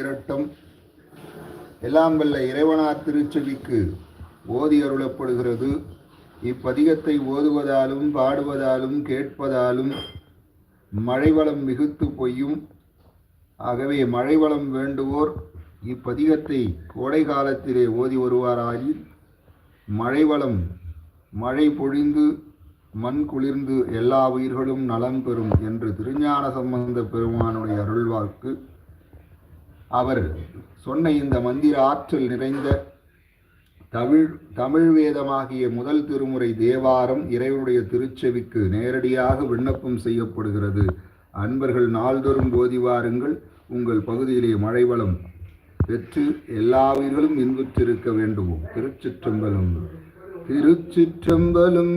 இரட்டம் எல்லாம் வல்ல இறைவனார் திருச்செவிக்கு ஓதி அருளப்படுகிறது. இப்பதிகத்தை ஓதுவதாலும் பாடுவதாலும் கேட்பதாலும் மழைவளம் மிகுத்து பொய்யும். ஆகவே மழைவளம் வேண்டுவோர் இப்பதிகத்தை கோடை காலத்திலே ஓதி வருவாராயின் மழைவளம் மழை பொழிந்து மண் குளிர்ந்து எல்லா உயிர்களும் நலம் பெறும் என்று திருஞான சம்பந்த பெருமானுடைய அருள்வாக்கு. அவர் சொன்ன இந்த மந்திர ஆற்றல் நிறைந்த தமிழ் தமிழ் வேதமாகிய முதல் திருமுறை தேவாரம் இறைவனுடைய திருச்செவிக்கு நேரடியாக விண்ணப்பம் செய்யப்படுகிறது. அன்பர்கள் நாள்தோறும் போதி வாருங்கள். உங்கள் பகுதியிலே மழை வளம் பெற்று எல்லா உயிர்களும் இன்புற்றிருக்க வேண்டுமோ திருச்சிற்றம்பலம் திருச்சிற்றம்பலம்.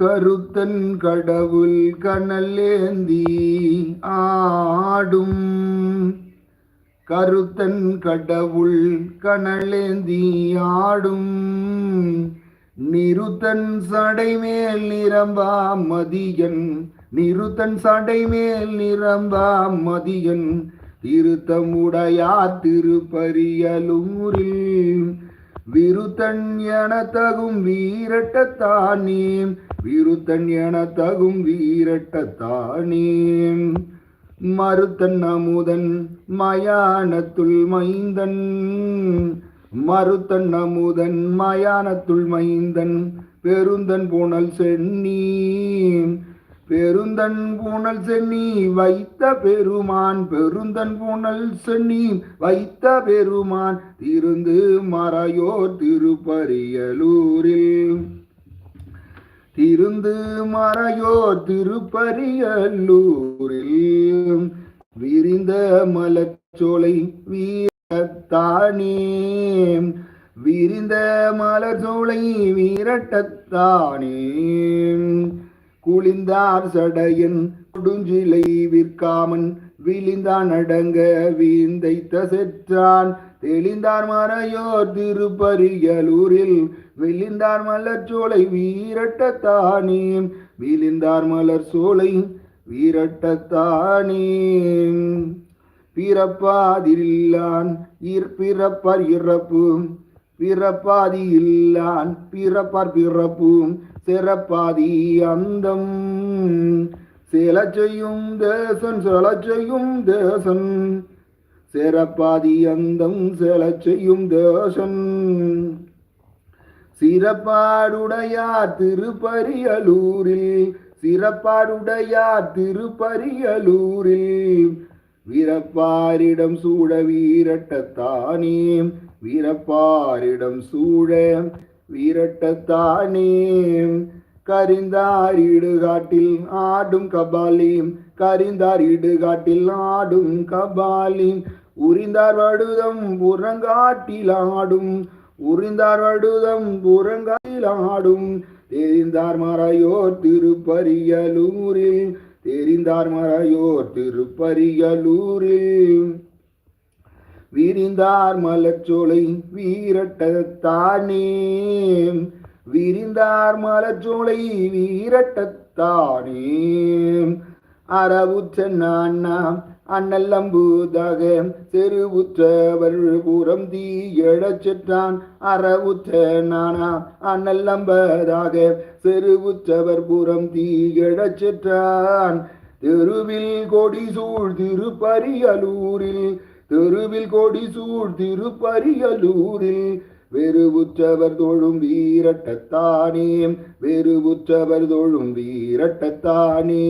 கருத்தன் கடவுள் கனலேந்தி ஆடும். கருத்தன் கடவுள் கனலேந்தி ஆடும். நிருத்தன் சடைமேல் நிரம்பா மதியன். நிருத்தன் சடைமேல் நிரம்பா மதியன். திருத்தமுடையார் திருப்பரியலூரில் விருத்தன் என தகும் வீரட்டத்தானே விருத்தன் என தகும் வீரட்டத்தானே மறுத்தன் அமுதன் மயானத்துள் மைந்தன். மறுத்தன் அமுதன் மயானத்துள் மைந்தன். பெருந்தன் புனல் சென்னி பெருந்தன் பூனல் சென்னி வைத்த பெருமான் பெருந்தன் பூனல் சென்னி வைத்த பெருமான் திருந்து மறையோர் திருப்பரியலூரில். திருந்து மறையோர் திருப்பரியலூரில். விரிந்த மலச்சோலை வீரத்தானே விரிந்த மலச்சோலை வீரட்டத்தானே குளிந்தார் சடையன் கொடுஞ்சிலை விற்காமன் விழிந்தான் அடங்க வீந்தைத்த செற்றான் தெளிந்தார் மறையோர் திருப்பரியலூரில் விழிந்தார் மலர் சோலை வீரட்டத்தானே விழிந்தார் மலர் சோலை வீரட்டத்தானே பிறப்பாதில்லான் இற்பிறப்பர் இறப்பு பிறப்பாதி இல்லான் பிறப்பார் பிறப்பும் சிறப்பாதி அந்தம். சில செய்யும் தேசன் சில செய்யும் தேசன். சிறப்பாதி அந்தம் சில செய்யும் தேசன். சிறப்பாடுடையார் திருப்பரியலூரில் சிறப்பாடுடையார் திருப்பரியலூரில். வீரப்பாரிடம் சூட வீரட்டத்தானே வீரப்பாரிடம் சூழ வீரட்டத்தானே. கரிந்தார் இடுகாட்டில் ஆடும் கபாலிம் கரிந்தார் இடுகாட்டில் ஆடும் கபாலிம் உரிந்தார் வடுதம் புறங்காட்டில் ஆடும் உரிந்தார் வடுதம் புறங்காட்டில் ஆடும். தெரிந்தார் மறையோர் திருப்பரியலூரில் தெரிந்தார் மறையோர் திருப்பரியலூரில். விரிந்தார் மலச்சோலை வீரட்டத்தானே விரிந்தார் மலச்சோலை வீரட்டத்தானே அறவுற்ற நான்னா அண்ணல்லம்பூதாக செருவுற்றவர் புறம் தீயழச் செற்றான். அறவுற்ற நானா அண்ணல்லம்பதாக செருவுற்றவர் புறம் தீயழச் செற்றான். தெருவில் கொடி சூழ் திருப்பரியலூரில் தெருவில் கொடி சூழ் திருப்பரியலூரில் வெறுவுற்றவர் தோழும் வீரட்டத்தானே வெறுவுற்றவர் தோழும் வீரட்டத்தானே.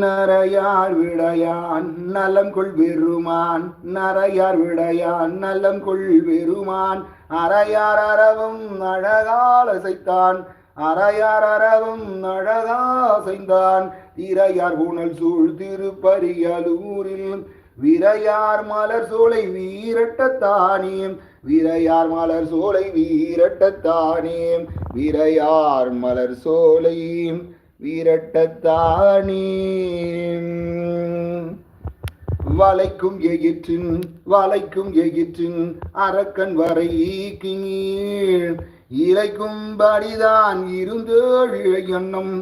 நரையார் விடையான் நலம் கொள் பெருமான் நரையார் விடையான் நலம் கொள் பெருமான் அரையார் அறவும் அழகால் அசைத்தான் அரையார் அறவும் அழகா அசைந்தான். தீரையார் ஊனல் சூழ் திருப்பரியலூரில். விரையார் மலர் சோலை வீரட்டத்தானே விரையார் மலர் சோலை வீரட்டத்தானே விரையார் மலர் சோலை வீரட்டத்தானே வளைக்கும் எயிற்றின் வளைக்கும் எயிற்றின் அரக்கன் வரை கீழ் இலைக்கும் படிதான் இருந்தேழ் எண்ணம்.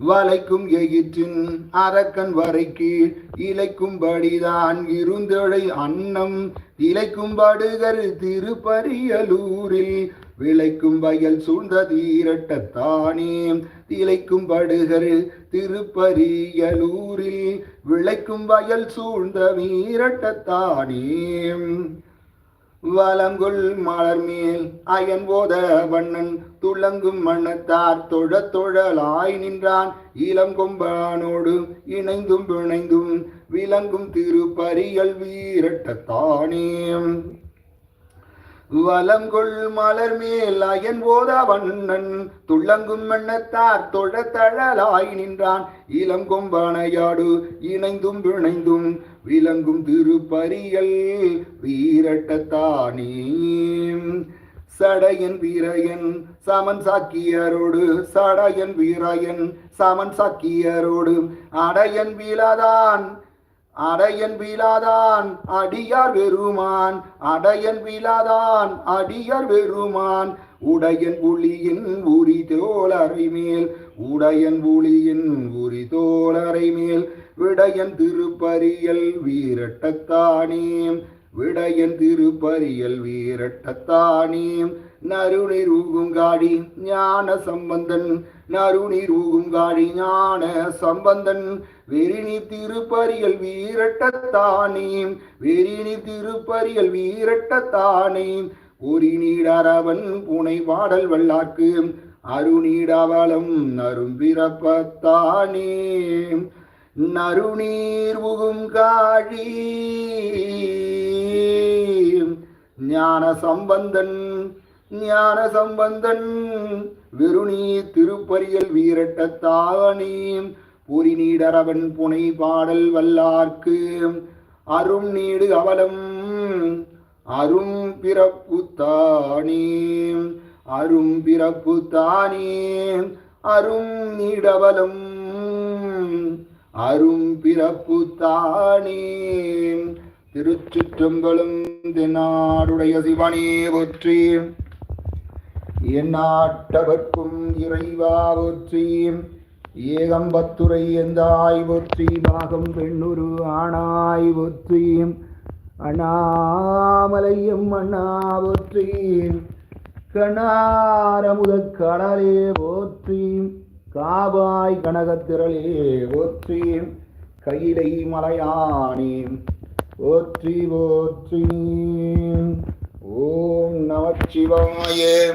வலைக்கும் எயிற்றின் அரக்கன் வரைக்கு இலைக்கும்படிதான் இருந்தழை அன்னம். இலைக்கும் படுகர் திருப்பரியலூரில் விளைக்கும் வயல் சூழ்ந்த தீரட்டத்தானே திளைக்கும் படுகர் திருப்பரியலூரில் விளைக்கும் வயல் சூழ்ந்த வீரட்டத்தானே வலங்குள் மலர் மேல் அயன் போத வண்ணன் துளங்கும் மண்ணத்தார் தொழ தொழலாய் நின்றான். இளம் கொம்பானோடு இணைந்தும் பிணைந்தும் விளங்கும் திருப்பரியல் வீரட்டத்தானே வலங்கொள் மலர் மேல் அயன் போத வண்ணன் துள்ளங்கும் மண்ணத்தார் தொழ தழலாய் நின்றான். இளம் கொம்பானையாடு இணைந்தும் பிணைந்தும் விளங்கும் திருப்பரியல் வீரட்டத்தானே. சடையன் வீரையன் சமன் சாக்கியரோடு சடையன் வீரையன் சமன் சாக்கியரோடு அடையன் வீலாதான் அடையன் வீழாதான் அடியார் வெறுமான் அடையன் வீழாதான் அடியார் வெறுமான். உடையன் புலியின் உரி தோளரை மேல் உடையன் புலியின் உரி தோளரை மேல். விடையன் திருப்பரியல் வீரட்டத்தானே விடையன் திருப்பரியல் வீரட்டத்தானே. நறுநீரூகும் காடி ஞான சம்பந்தன் நறுநீரூகும் காழி ஞான சம்பந்தன். வெறிணி திருப்பரியல் வீரட்டத்தானே. வெறிணி திருப்பரியல் வீரட்டத்தானே. ஒரு நீடரவன் புனை பாடல் வல்லாக்கு. அருநீடவளம் நரும்பிறப்பத்தானே நறுநீர் உகும் காழி. ஞான சம்பந்தன். ஞான சம்பந்தன் வெறுநீ திருப்பரியல் வீரட்டத்தானே பொறி நீடரவன் புனை பாடல் வல்லார்க்கு அரும் நீடு அவலம் அரும் பிறப்பு தானே அரும் பிறப்பு தானே அரும் நீடவலம் அரும் பிறப்பு தானே. திருச்சிற்றம்பலம் தென்னாடுடைய சிவனே போற்றி. எந்நாட்டவர்க்கும் இறைவா ஒற்றியும் ஏகம்பத்துரை எந்தாய் போற்றி. பாகம் பெண்ணுரு ஆணாய் ஒற்றியும் அண்ணாமலையும் அண்ணா ஒற்றியும் கணாரமுத கடலே போற்றி. காவாய் கனகத்திரளே போற்றி. கையிலை மலையானே போற்றி போற்றி. ஓம் நமச்சிவாய.